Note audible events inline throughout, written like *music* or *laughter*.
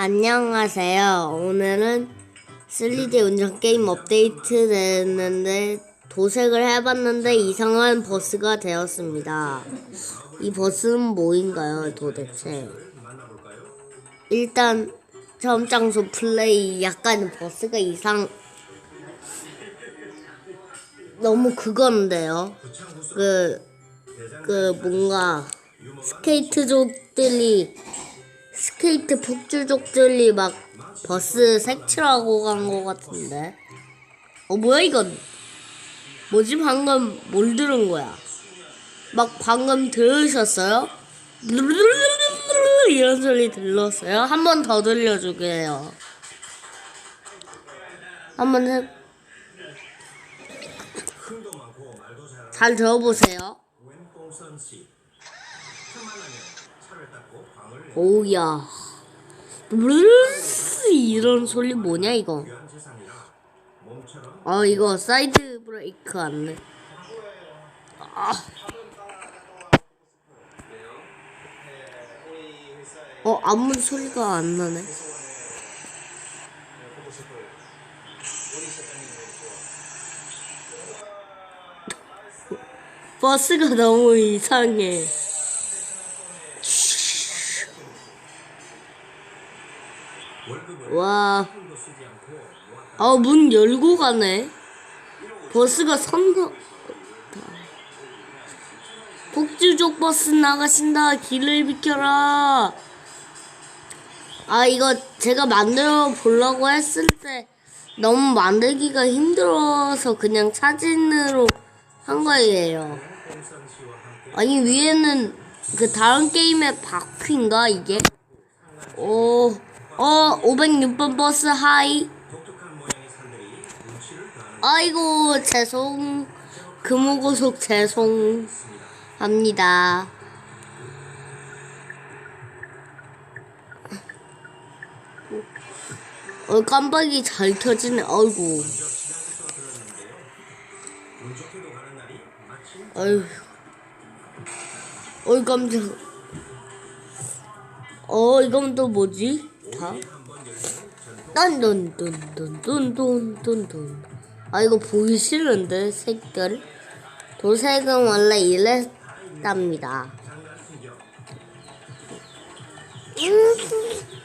안녕하세요. 오늘은 3D 운전 게임 업데이트 됐는데 도색을 해봤는데 이상한 버스가 되었습니다. 이 버스는 뭐인가요, 도대체? 일단 처음 장소 플레이 약간 버스가 이상 너무 그건데요. 그, 그 뭔가 스케이트족들이 스케이트 폭주족들이 막 버스 색칠하고 간 것 같은데. 어, 뭐야, 이건? 뭐지, 방금 뭘 들은 거야? 막 방금 들으셨어요? *laughs* 이런 소리 들렸어요? 한 번 더 들려주게요. 한 번 해. 잘 들어보세요. 오우야. 브루스 이런 소리 뭐냐 이거? 아 이거 사이드 브레이크 안네. 아. 어 아무 소리가 안 나네. 버스가 너무 이상해. 와. 아, 문 열고 가네. 버스가 선거. 폭주족 버스 나가신다. 길을 비켜라. 아, 이거 제가 만들어 보려고 했을 때 너무 만들기가 힘들어서 그냥 사진으로 한 거예요. 아니, 위에는 그 다른 게임의 바퀴인가, 이게? 오. 어, 506번 버스 하이. 아이고, 죄송. 금호고속 죄송합니다. 어, 깜빡이 잘 켜지네. 아이고. 아유. 어이, 깜짝. 어, 이건 또 뭐지? 다? 딴돈돈돈돈돈돈돈 아 이거 보기 싫은데 색깔 도색은 원래 이랬답니다 음. 음.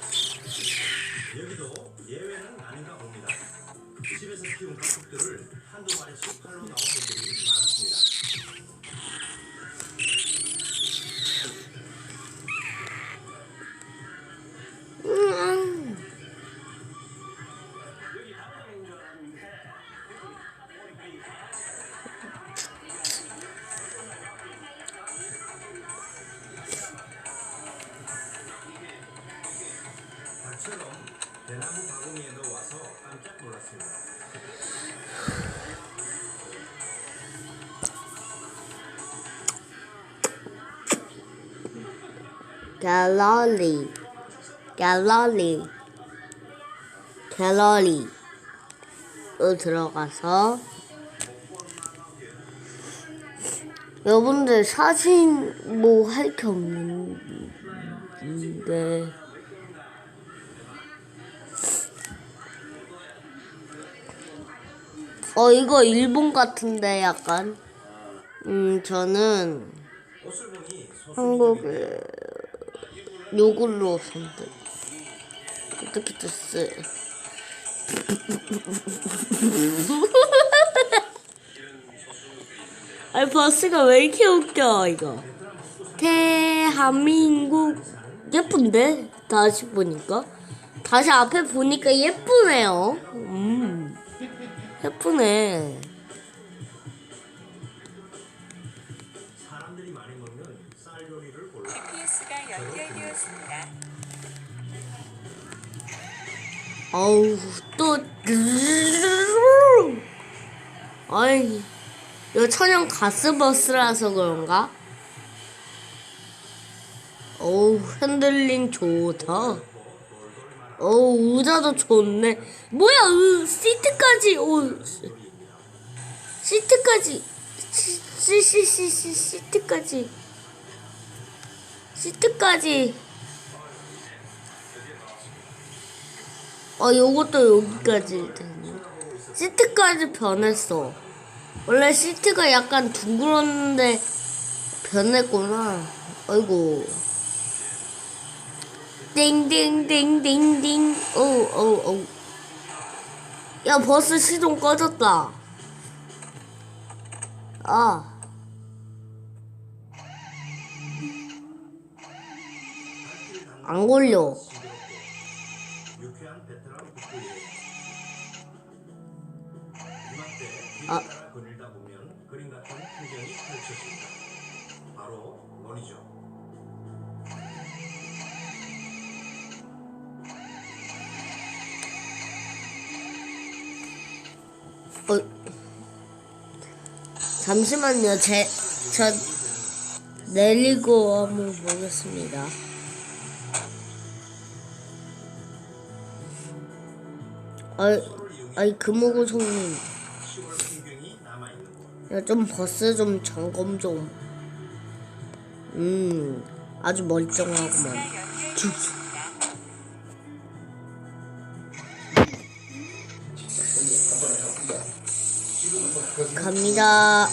갤러리 갤러리 갤러리로 들어가서 여러분들 사진 뭐 할 게 없는데. 어 이거 일본 같은데 약간. 음 저는 한국의 요걸로 선택. 어떻게 됐어 *laughs* 아니 버스가 왜 이렇게 웃겨 이거? 대한민국. 예쁜데? 다시 보니까. 다시 앞에 보니까 예쁘네요. 음. 예쁘네 되었습니다. 어우 또 아이 이거 천연 가스버스라서 그런가? 어우 핸들링 좋다 어우 의자도 좋네 뭐야 으, 시트까지 오 시트까지 시 시 시 시 시트까지 시트까지 어, 요것도 여기까지 되네. 시트까지 변했어. 원래 시트가 약간 둥그렀는데 변했구나. 아이고. 띵띵띵띵띵. 어우, 어우, 어우. 야, 버스 시동 꺼졌다. 아. 안 걸려. 유쾌한 베테랑 북부예요. 이맘때 아. 길을 따라 거닐다 보면 그림 같은 풍경이 펼쳐집니다. 바 로 논이죠. 어, 잠시만요. 제, 저, 내리고 한번 보겠습니다. 아이, 아이, 금호구송님. 10월 풍경이 남아있는 곳. 야, 좀 버스 좀 점검 좀. 음, 아주 멀쩡하구만. 갑니다.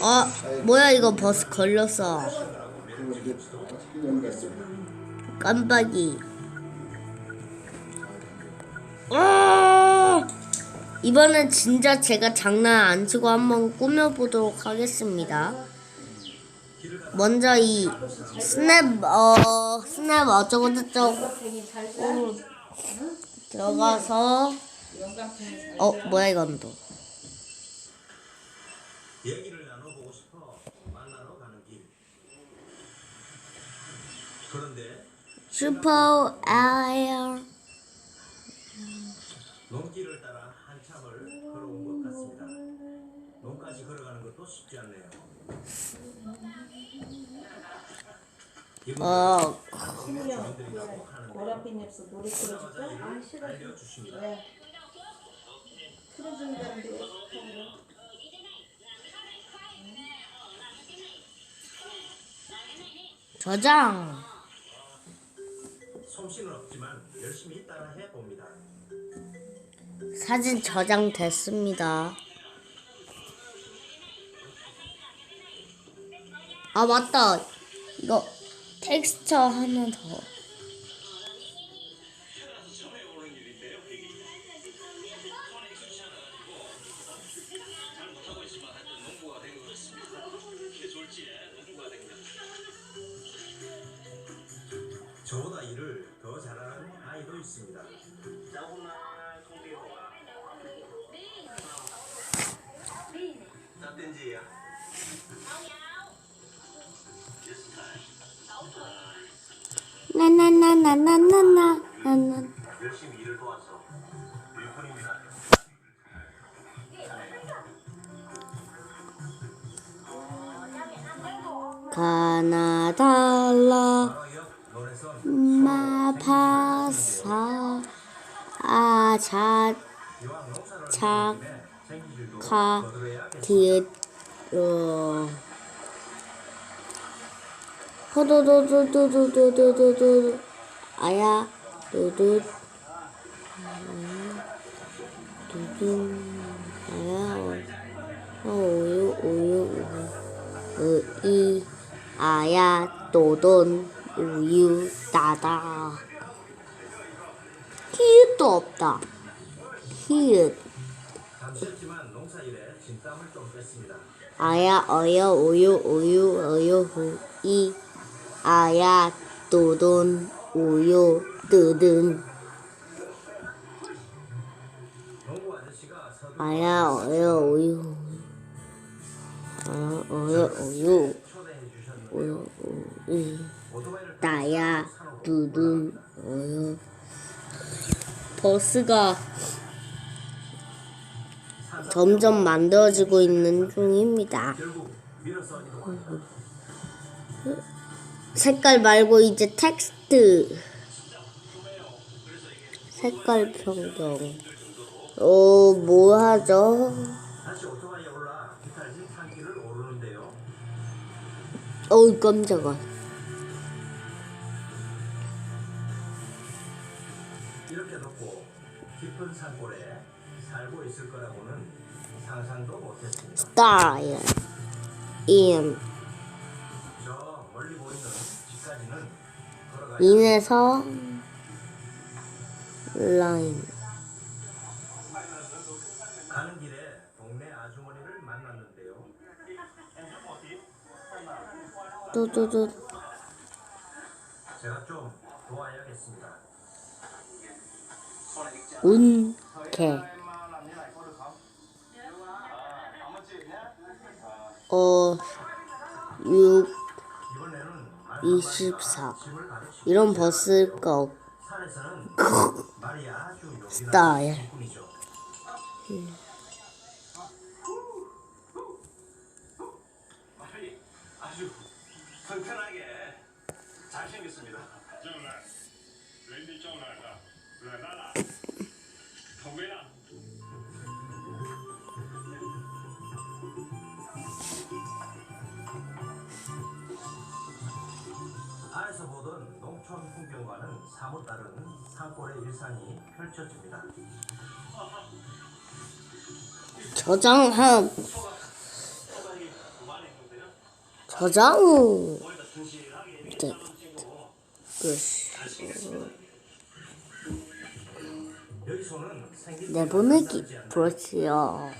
어, 뭐야, 이거 버스 걸렸어. 깜빡이. 어! 이번엔 진짜 제가 장난 안 치고 한번 꾸며보도록 하겠습니다. 먼저 이 스냅, 어, 스냅 어쩌고 저쩌고 들어가서, 어, 뭐야, 이건 또. 얘기를 나눠보고 싶어 만나러 가는 길. 그런데 슈퍼 에어. 논길을 따라 한참을 걸어온 것 같습니다. 논까지 걸어가는 것도 쉽지 않네요. 어, 엽서 노래 틀어줄까? 알려주십니다. 네. 틀어준다는데 왜 하는 저장. 솜씨는 없지만 열심히 따라 해 봅니다. 사진 저장됐습니다. 아, 맞다. 이거 텍스처 하나 더. 저보다 일을 더 잘하는 아이도 있습니다. 짭된지야. 나나나나나나나. 나나. 열심히 일을 도와서 일꾼입니다. 가나달라 마파사 아자 이 왕 농사를 자, 짓는 김에 생기질도 가, 거들어야겠습니다. 뒤에 어 호도도도도도도도도도 아야 도도 두두 아야 어 우유 우유 우유 이 아야 도돈 우유 따다 히읗도 없다 히읗 아야 어여 우유 우유 어여 후이. 아야 도돈 우유 뜨든 아야 어여 우유 어, 어여 우유 우유 우유 나야 두둔 어여 버스가 점점 만들어지고 있는 중입니다. 색깔 말고 이제 텍스트 색깔 변경 어 뭐하죠? 어우 깜짝아 이렇게 높고 깊은 산골에 살고 있을 거라고 style. In. 집까지는 걸어가야 인에서 line. 가는 길에 동네 아주머니를 만났는데요. 뚜뚜뚜 제가 좀 도와야겠습니다. 운개 어, 6, 이번에는 24 집을 가르치 이런 버스가 스타일 튼튼하게 잘생겼습니다. 풍경과는 사뭇 다른 산골의 일상이 펼쳐집니다. 저장함 저장 네. 내보내기 브러쉬요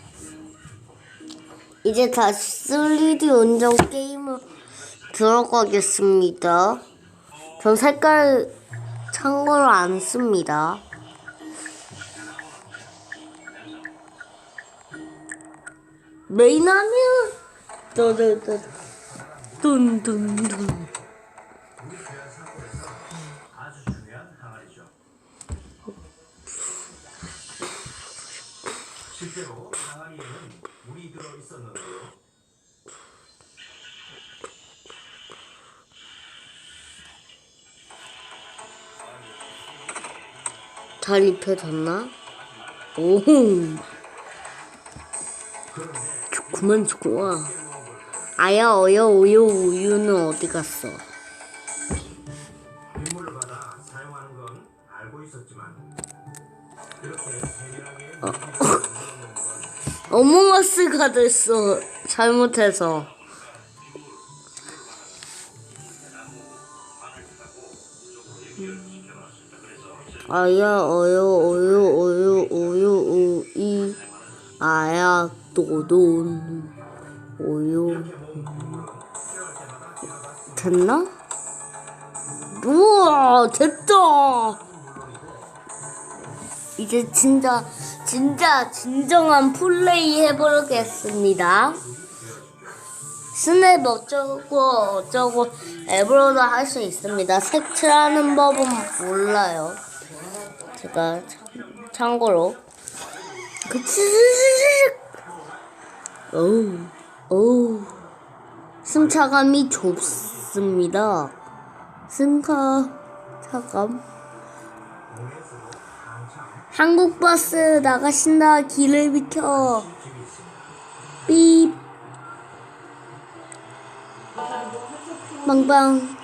이제 다시 3D 운전 게임을 들어가겠습니다 전 색깔 참고로 안 씁니다 메인 하면 항아리죠. 실제로 항아리에는 물이 들어 있었는데요. 잘 입혀졌나? 오 그만 좋아 아야 어여 우유 우유는 어디 갔어? 건 *laughs* 어몽어스가 됐어. 잘못해서 아야 어여 어여 어여 어여 우이 아야 도돈 오요 됐나? 우와 됐다 이제 진짜 진짜 진정한 플레이 해보겠습니다. 스냅 어쩌고 어쩌고 앱으로도 할 수 있습니다. 색칠하는 법은 몰라요. 제가 참, 참고로. 그치 어우 어우. 승차감이 좁습니다. 승차 차감. 한국 버스 나가신다 길을 비켜. 삐. 빵빵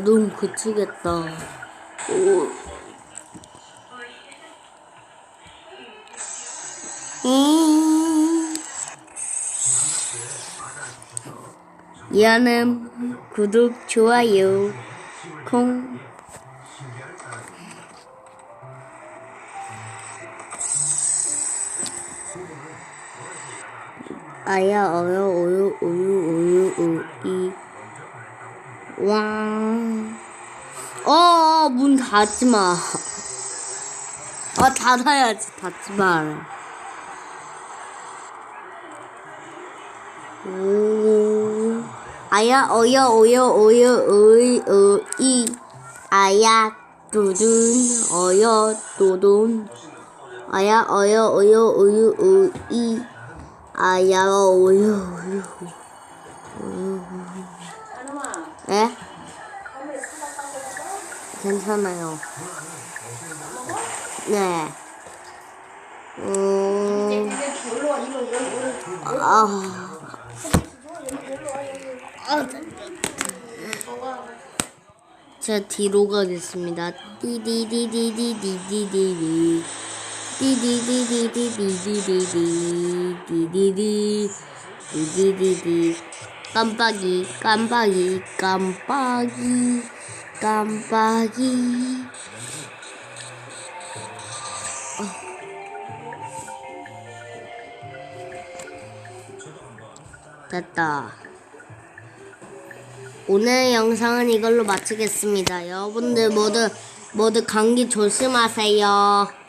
아 너무 그치겠다 오. 음. 이하는 구독, 좋아요, 콩. 아야, 어여, 오유, 우유, 우유, 우이. 왕. 어, 문 닫지 마. 아, 닫아야지. 닫지 마라. 오. 아야 어여 어여 어여 어이 어이 아야 두둔 어여 도돈 아야 어여 어여 어여 어이 아야 어여 어여 하나마 에? 괜찮아요. 네. 음, 아, 제가 뒤로 가겠습니다. 띠디디디디디디디디. 띠디디디디디디디디. 디디디. 디디디디. 깜빡이, 깜빡이, 깜빡이, 깜빡이. 됐다. 오늘 영상은 이걸로 마치겠습니다. 여러분들 모두 모두 감기 조심하세요.